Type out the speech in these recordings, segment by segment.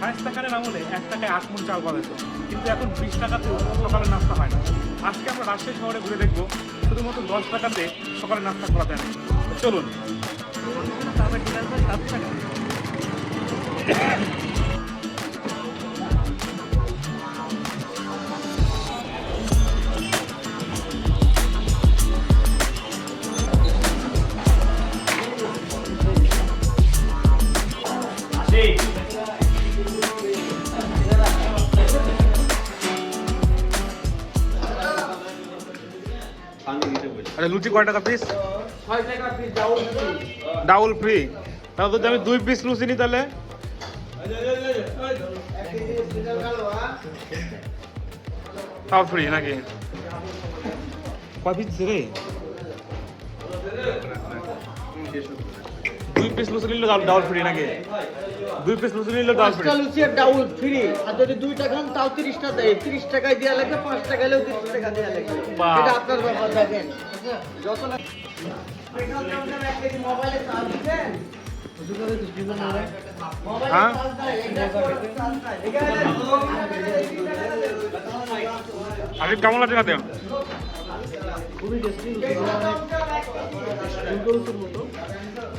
শায়স্তা টাকারের আমলে এক টাকায় আট মন চাল পাওয়া কিন্তু এখন বিশ টাকাতে সকালের নাস্তা হয় না। আজকে আমরা রাজশাহী শহরে ঘুরে দেখব, শুধুমাত্র দশ টাকাতে সকালের নাস্তা করা যায় না। সাত চলুন। আচ্ছা লুচি কয় টাকা পিস ডাউল ফ্রি তাহলে যদি আমি দুই পিস লুচি নিই তাহলে? তাও ফ্রি নাকি? কয় পিস রে? পিস লুচি নিলে ডাউল ফ্রি নাকি? দুই পিস লুচি নিলে ডাউল ফ্রি পাঁচটা লুচির ডাউল ফ্রি আর যদি দুইটা খান তাও তিরিশটা দেয়। তিরিশ টাকায় দেওয়া লাগবে পাঁচ টাকা হলেও তিরিশ টাকা দেওয়া বাহ। এটা আপনার ব্যাপার দেখেন। যত না মোবাইলে চার্জ দিচ্ছেন হ্যাঁ? কেমন লাগছে খাতে? খুবই টেস্টি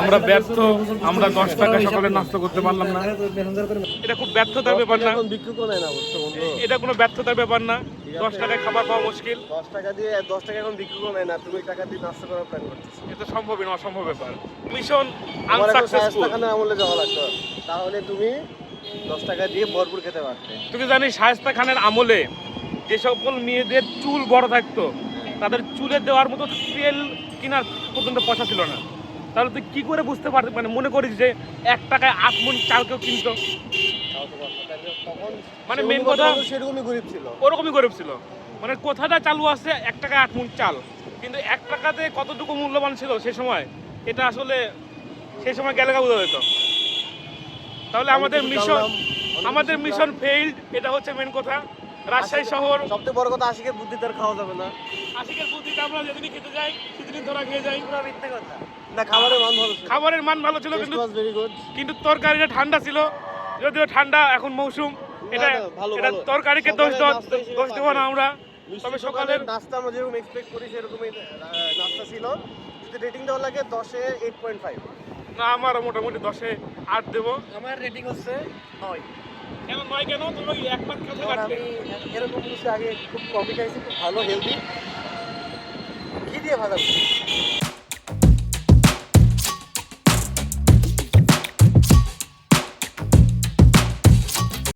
আমরা ব্যর্থ, আমরা দশ টাকা সকালে নাস্তা করতে পারলাম না। এটা খুব ব্যর্থতার ব্যাপার না। এটা কোনো ব্যর্থতার ব্যাপার না। দশ টাকায় খাবার পাওয়া মুশকিল। দশ টাকা দিয়ে দশ টাকা এখন বিক্রি করে না তুমি টাকা দিয়ে নাস্তা করার প্ল্যান করতেছো এটা সম্ভবই না, অসম্ভব ব্যাপার। মিশন আনসাকসেসফুল আমলে যাওয়া লাগতো তাহলে তুমি দশ টাকা দিয়ে ভরপুর খেতে পারতে তুমি জানিস শায়েস্তা খানের আমলে যে সকল মেয়েদের চুল বড় থাকতো তাদের চুলে দেওয়ার মতো তেল কেনার পর্যন্ত পয়সা ছিল না। তাহলে তুই কী করে বুঝতে পারতি মানে মনে করিস যে এক টাকায় আট মন চাল কেউ কিনতো? মানে মেন কথা- সেরকমই গরিব ছিল। ওরকমই গরিব ছিল। মানে কোথাটা চালু আছে এক টাকায় আট মন চাল। কিন্তু এক টাকাতে কতটুকু মূল্যবান ছিল সে সময়? এটা আসলে সেই সময় গেলে বোঝা যেত। তাহলে আমাদের মিশন আমাদের মিশন ফেইল্ড এটা হচ্ছে মেন কথা। রাজশাহী শহর। সবচেয়ে বড় কথা আশিকের বুদ্ধি তার খাওয়া যাবে না। আশিকের বুদ্ধিতে আমরা যেদিনই খেতে যাই সেদিনই ধরা খেয়ে যাই। পুরো মিথ্যে কথা। না খাবারের মান ভালো ছিল। খাবারের মান ভালো ছিল কিন্তু কিন্তু তরকারিটা ঠান্ডা ছিল। যদিও ঠান্ডা এখন মৌসুম। এটা ভালো, এটা তরকারিকে দোষ দোষ দেবো না আমরা। তবে সকালের নাস্তা আমরা যেরকম এক্সপেক্ট করি সেরকমই নাস্তা ছিল। যদি রেটিং দেওয়া লাগে দশে এইট পয়েন্ট ফাইভ না আমার মোটামুটি দশে আট দেবো। আমার রেটিং হচ্ছে নয়। আমি এরকম জিনিস আগে খুব কমই খাইছি খুব ভালো হেলদি ঘি দিয়ে ভাজা করছি।